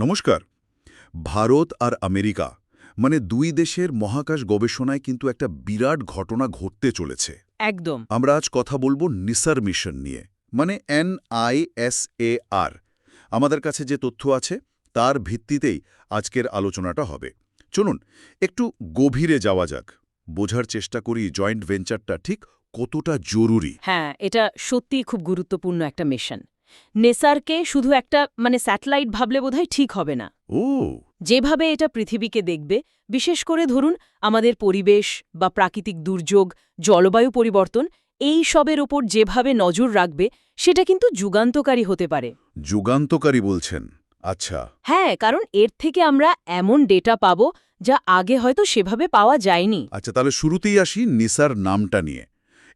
নমস্কার। ভারত আর আমেরিকা মানে দুই দেশের মহাকাশ গবেষণায় কিন্তু একটা বিরাট ঘটনা ঘটতে চলেছে। একদম। আমরা আজ কথা বলব নিসার মিশন নিয়ে মানে এনআইএসএআর আমাদের কাছে যে তথ্য আছে তার ভিত্তিতেই আজকের আলোচনাটা হবে। চলুন একটু গভীরে যাওয়া যাক। বোঝার চেষ্টা করি জয়েন্ট ভেঞ্চারটা ঠিক কতটা জরুরি। হ্যাঁ এটা সত্যিই খুব গুরুত্বপূর্ণ একটা মিশন। নেসারকে শুধু একটা মানে স্যাটেলাইট ভাবলে বোধহয় ঠিক হবে না। ও। যেভাবে এটা পৃথিবীকে দেখবে বিশেষ করে ধরুন আমাদের পরিবেশ বা প্রাকৃতিক দুর্যোগ জলবায়ু পরিবর্তন এই সবের ওপর যেভাবে নজর রাখবে সেটা কিন্তু যুগান্তকারী হতে পারে। যুগান্তকারী বলছেন। আচ্ছা। হ্যাঁ কারণ এর থেকে আমরা এমন ডেটা পাবো যা আগে হয়তো সেভাবে পাওয়া যায়নি। আচ্ছা তাহলে শুরুতেই আসি নিসার নামটা নিয়ে।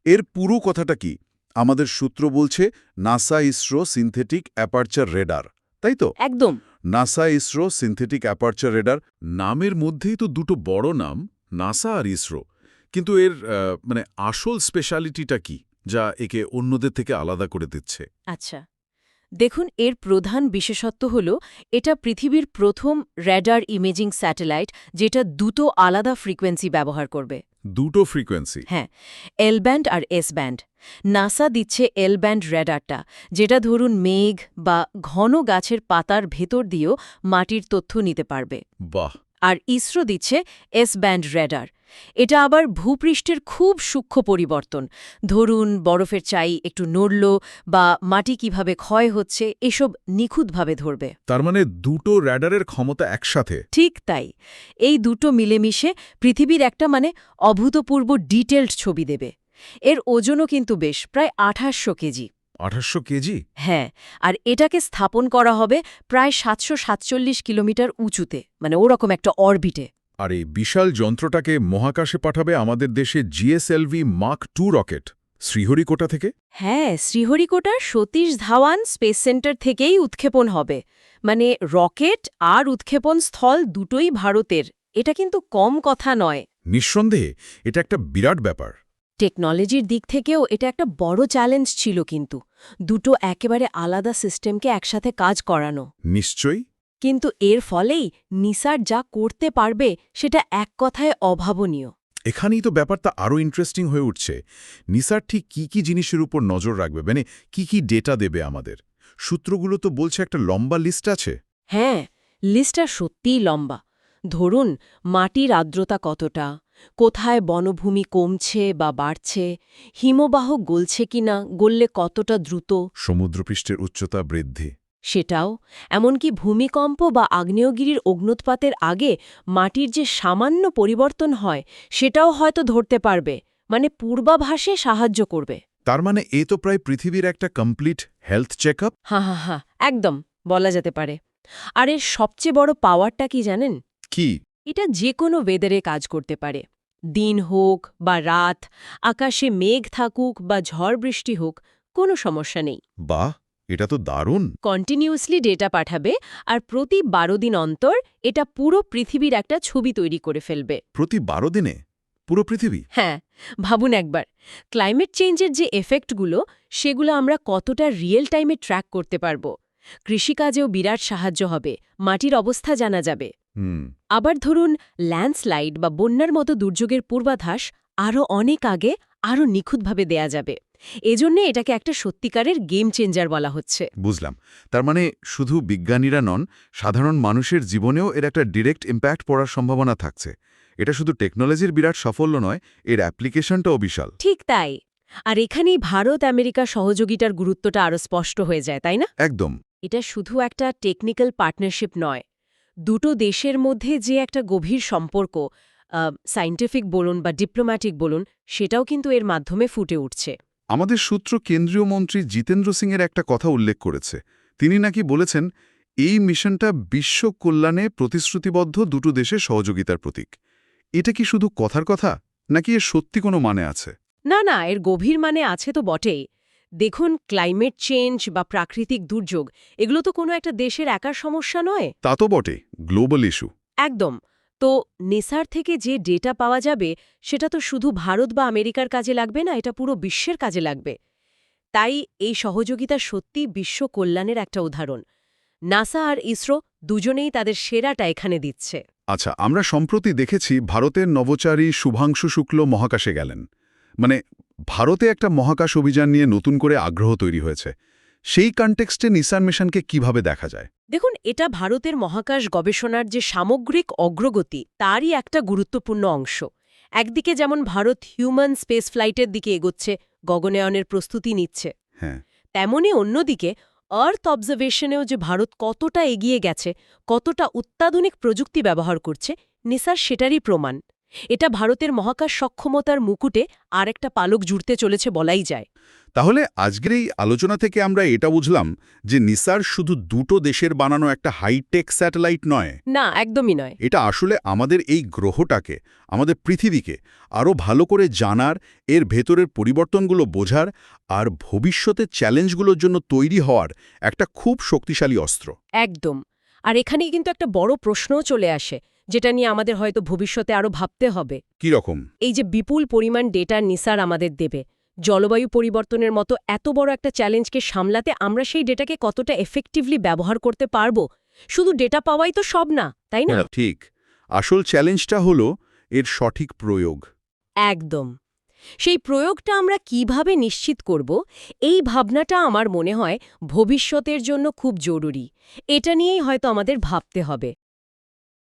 এর পুরো কথাটা কি? আমাদের সূত্র বলছে NASA ISRO synthetic aperture radar. তাই তো? একদম। NASA ISRO synthetic aperture radar নামের মধ্যেই তো দুটো বড় নাম নাসা আর ইসরো। কিন্তু এর মানে আসল স্পেশালিটিটা কি যা একে অন্যদের থেকে আলাদা করে দিচ্ছে? আচ্ছা। দেখুন এর প্রধান বিশেষত্ব হল এটা পৃথিবীর প্রথম র্যাডার ইমেজিং স্যাটেলাইট যেটা দুটো আলাদা ফ্রিকোয়েন্সি ব্যবহার করবে। দুটো ফ্রিকোয়েন্সি। হ্যাঁ এল ব্যান্ড আর এস ব্যান্ড নাসা দিচ্ছে এল ব্যান্ড র্যাডারটা যেটা ধরুন মেঘ বা ঘন গাছের পাতার ভেতর দিয়েও মাটির তথ্য নিতে পারবে। বাহ! আর ইসরো দিচ্ছে এস ব্যান্ড র্যাডার এটা আবার ভূপৃষ্ঠের খুব সূক্ষ্ম পরিবর্তন। ধরুন বরফের চাই একটু নড়ল বা মাটি কীভাবে ক্ষয় হচ্ছে এসব নিখুঁতভাবে ধরবে। তার মানে দুটো র্যাডারের ক্ষমতা একসাথে? ঠিক তাই। এই দুটো মিলেমিশে পৃথিবীর একটা মানে অভূতপূর্ব ডিটেলড ছবি দেবে। এর ওজনও কিন্তু বেশ প্রায় আঠাশশো কেজি। আঠাশশো কেজি? হ্যাঁ আর এটাকে স্থাপন করা হবে প্রায় সাতশো সাতচল্লিশ কিলোমিটার উঁচুতে মানে ওরকম একটা অরবিটে। আর এই বিশাল যন্ত্রটাকে মহাকাশে পাঠাবে আমাদের দেশে GSLV Mark two rocket. Sriharikota থেকে? হ্যাঁ শ্রীহরিকোটার সতীশ ধাওয়ান স্পেস সেন্টার থেকেই উৎক্ষেপণ হবে। মানে রকেট আর উৎক্ষেপণ স্থল দুটোই ভারতের। এটা কিন্তু কম কথা নয়। নিঃসন্দেহে এটা একটা বিরাট ব্যাপার। টেকনোলজির দিক থেকেও এটা একটা বড় চ্যালেঞ্জ ছিল কিন্তু। দুটো একেবারে আলাদা সিস্টেমকে একসাথে কাজ করানো। নিশ্চয়ই। কিন্তু এর ফলেই নিসার যা করতে পারবে সেটা এক কথায় অভাবনীয়। এখানেই তো ব্যাপারটা আরও ইন্টারেস্টিং হয়ে উঠছে। নিসার ঠিক কি কি জিনিসের উপর নজর রাখবে? মানে কি কি ডেটা দেবে আমাদের? সূত্রগুলো তো বলছে একটা লম্বা লিস্ট আছে। হ্যাঁ লিস্টটা সত্যিই লম্বা। ধরুন মাটির আর্দ্রতা কতটা? কোথায় বনভূমি কমছে বা বাড়ছে হিমবাহ গলছে কিনা গললে কতটা দ্রুত? সমুদ্রপৃষ্ঠের উচ্চতা বৃদ্ধি। সেটাও এমনকি ভূমিকম্প বা আগ্নেয়গিরির অগ্নুৎপাতের আগে মাটির যে সামান্য পরিবর্তন হয় সেটাও হয়তো ধরতে পারবে মানে পূর্বাভাসে সাহায্য করবে। তার মানে এ তো প্রায় পৃথিবীর একটা কমপ্লিট হেলথ চেক আপ হা হা হা একদম বলা যেতে পারে। আর এর সবচেয়ে বড় পাওয়ারটা কি জানেন? কি? এটা যে কোনো ওয়েদারে কাজ করতে পারে। দিন হোক বা রাত আকাশে মেঘ থাকুক বা ঝড় বৃষ্টি হোক কোনো সমস্যা নেই। বাহ এটা তো দারুণ! কন্টিনিউয়াসলি ডেটা পাঠাবে আর প্রতি বারো দিন অন্তর এটা পুরো পৃথিবীর একটা ছবি তৈরি করে ফেলবে। প্রতি বারো দিনে? পুরো পৃথিবী? হ্যাঁ ভাবুন একবার। ক্লাইমেট চেঞ্জের যে এফেক্টগুলো সেগুলো আমরা কতটা রিয়েল টাইমে ট্র্যাক করতে পারব? কৃষিকাজেও বিরাট সাহায্য হবে মাটির অবস্থা জানা যাবে। আবার ধরুন ল্যান্ডস্লাইড বা বন্যার মতো দুর্যোগের পূর্বাভাস আরও অনেক আগে আরও নিখুঁতভাবে দেয়া যাবে। এজন্যে এটাকে একটা সত্যিকারের গেম চেঞ্জার বলা হচ্ছে। বুঝলাম। তার মানে শুধু বিজ্ঞানীরা নন সাধারণ মানুষের জীবনেও এর একটা ডিরেক্ট ইম্প্যাক্ট পড়ার সম্ভাবনা থাকছে। এটা শুধু টেকনোলজির বিরাট সাফল্য নয় এর অ্যাপ্লিকেশনটাও বিশাল। ঠিক তাই। আর এখানেই ভারত আমেরিকা সহযোগিতার গুরুত্বটা আরও স্পষ্ট হয়ে যায় তাই না? একদম। এটা শুধু একটা টেকনিক্যাল পার্টনারশিপ নয়। দুটো দেশের মধ্যে যে একটা গভীর সম্পর্ক সায়েন্টিফিক বলুন বা ডিপ্লোম্যাটিক বলুন সেটাও কিন্তু এর মাধ্যমে ফুটে উঠছে। আমাদের সূত্র কেন্দ্রীয় মন্ত্রী জিতেন্দ্র সিংয়ের একটা কথা উল্লেখ করেছে। তিনি নাকি বলেছেন এই মিশনটা বিশ্ব কল্যাণে প্রতিশ্রুতিবদ্ধ দুটো দেশের সহযোগিতার প্রতীক। এটা কি শুধু কথার কথা নাকি এর সত্যি কোনো মানে আছে? না না এর গভীর মানে আছে তো বটেই। দেখুন ক্লাইমেট চেঞ্জ বা প্রাকৃতিক দুর্যোগ এগুলো তো কোনো একটা দেশের একার সমস্যা নয়। তা তো বটে গ্লোবাল ইস্যু একদম। তো নেসার থেকে যে ডেটা পাওয়া যাবে সেটা তো শুধু ভারত বা আমেরিকার কাজে লাগবে না এটা পুরো বিশ্বের কাজে লাগবে। তাই এই সহযোগিতা সত্যি বিশ্ব কল্যাণের একটা উদাহরণ। নাসা আর ইসরো দুজনেই তাদের সেরাটা এখানে দিচ্ছে। আচ্ছা আমরা সম্প্রতি দেখেছি ভারতের নভোচারী শুভাংশু শুক্ল মহাকাশে গেলেন। মানে ভারতে একটা মহাকাশ অভিযান নিয়ে নতুন করে আগ্রহ তৈরি হয়েছে। সেই কনটেক্সটে নিসান মিশনকে কীভাবে দেখা যায়? দেখুন এটা ভারতের মহাকাশ গবেষণার যে সামগ্রিক অগ্রগতি তারই একটা গুরুত্বপূর্ণ অংশ। একদিকে যেমন ভারত হিউম্যান স্পেস ফ্লাইটের দিকে এগোচ্ছে গগনায়নের প্রস্তুতি নিচ্ছে। হ্যাঁ। তেমনি অন্যদিকে আর্থ অবজারভেশনেও যে ভারত কতটা এগিয়ে গেছে কতটা অত্যাধুনিক প্রযুক্তি ব্যবহার করছে নিসার সেটারই প্রমাণ। এটা ভারতের মহাকাশ সক্ষমতার মুকুটে আর একটা পালক জুড়তে চলেছে বলাই যায়। তাহলে আজকের এই আলোচনা থেকে আমরা এটা বুঝলাম যে নিসার শুধু দুটো দেশের বানানো একটা হাইটেক স্যাটেলাইট নয়। না একদমই নয়। এটা আসলে আমাদের এই গ্রহটাকে আমাদের পৃথিবীকে আরও ভালো করে জানার এর ভেতরের পরিবর্তনগুলো বোঝার আর ভবিষ্যতের চ্যালেঞ্জগুলোর জন্য তৈরি হওয়ার একটা খুব শক্তিশালী অস্ত্র। একদম। আর এখানেই কিন্তু একটা বড় প্রশ্নও চলে আসে। যেটা নিয়ে আমাদের হয়তো ভবিষ্যতে আরও ভাবতে হবে। কি রকম? এই যে বিপুল পরিমাণ ডেটা নিসার আমাদের দেবে জলবায়ু পরিবর্তনের মতো এত বড় একটা চ্যালেঞ্জকে সামলাতে আমরা সেই ডেটাকে কতটা এফেক্টিভলি ব্যবহার করতে পারব? শুধু ডেটা পাওয়াই তো সব না তাই না? ঠিক। আসল চ্যালেঞ্জটা হলো এর সঠিক প্রয়োগ। একদম। সেই প্রয়োগটা আমরা কীভাবে নিশ্চিত করব? এই ভাবনাটা আমার মনে হয় ভবিষ্যতের জন্য খুব জরুরি। এটা নিয়েই হয়তো আমাদের ভাবতে হবে।